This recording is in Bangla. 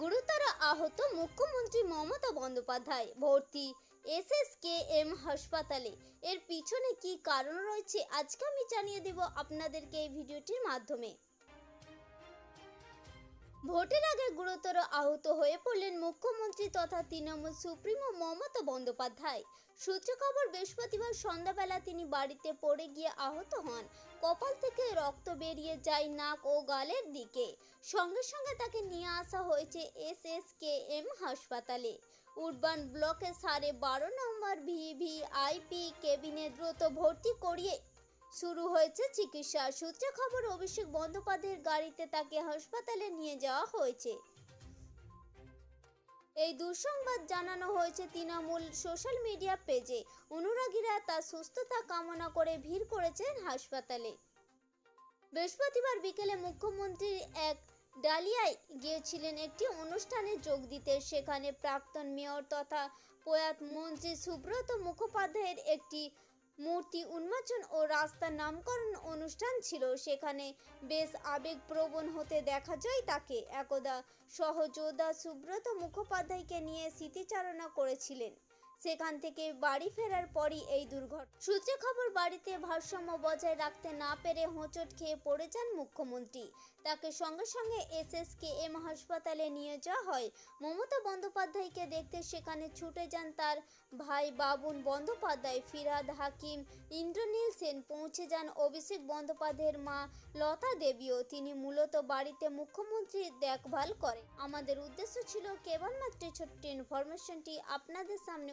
গুরুতর আহত মুখ্যমন্ত্রী মমতা বন্দ্যোপাধ্যায় ভর্তি এস এস কে এম হাসপাতালে। এর পিছনে কি কারণ রয়েছে, আজকে আমি জানিয়ে দেব আপনাদেরকে এই ভিডিওটির মাধ্যমে। ভোটের আগে গুরুতর আহত হয়ে পড়লেন মুখ্যমন্ত্রী তথা তৃণমূল সুপ্রিমো মমতা বন্দ্যোপাধ্যায়। সূত্র খবর, বৃহস্পতিবার সন্ধ্যাবেলা তিনি বাড়িতে পড়ে গিয়ে আহত হন। কপাল থেকে রক্ত বেরিয়ে যায় নাক ও গালের দিকে। সঙ্গে সঙ্গে তাকে নিয়ে আসা হয়েছে এস এস কে এম হাসপাতালে। উডবান ব্লকের সাড়ে বারো নম্বর ভিভিআইপি কেবিনে দ্রুত ভর্তি করিয়ে শুরু হয়েছে চিকিৎসা। সূত্রে খবর, অভিষেক বন্দ্যোপাধ্যায়ের গাড়িতে তাকে হাসপাতালে নিয়ে যাওয়া হয়েছে। এই দুঃসংবাদ জানানো হয়েছে তৃণমূল সোশ্যাল মিডিয়া পেজে। অনুরাগীরা তার সুস্থতা কামনা করে ভিড় করেছেন হাসপাতালে। বৃহস্পতিবার বিকেলে মুখ্যমন্ত্রী এক ডালিয়ায় গিয়েছিলেন একটি অনুষ্ঠানে যোগ দিতে। সেখানে প্রাক্তন মেয়র তথা প্রয়াত মন্ত্রী সুব্রত মুখোপাধ্যায়ের একটি মূর্তি উন্মোচন ও রাস্তার নামকরণ অনুষ্ঠান ছিল। সেখানে বেশ আবেগপ্রবণ হতে দেখা যায় তাকে। একদা সহযোদ্ধা সুব্রত মুখোপাধ্যায়কে নিয়ে স্মৃতিচারণা করেছিলেন। সেখান থেকে বাড়ি ফেরার পরই এই দুর্ঘটনা। সূত্রে খবর, বাড়িতে ভারসাম্য বজায় রাখতে না পেরে হোঁচট খেয়ে পড়ে যান মুখ্যমন্ত্রী। তাকে সঙ্গে সঙ্গে এসএসকেএম হাসপাতালে নিয়ে যাওয়া হয়। মমতা বন্দ্যোপাধ্যায়কে দেখতে সেখানে ছুটে যান তার ভাই বাবুন বন্দ্যোপাধ্যায়। ফিরাদ হাকিম, ইন্দ্রনীল সেন পৌঁছে যান। অভিষেক বন্দ্যোপাধ্যায়ের মা লতা দেবীও। তিনি মূলত বাড়িতে মুখ্যমন্ত্রীর দেখভাল করে আমাদের উদ্দেশ্য ছিল কেবলমাত্র ছোট্ট ইনফরমেশনটি আপনাদের সামনে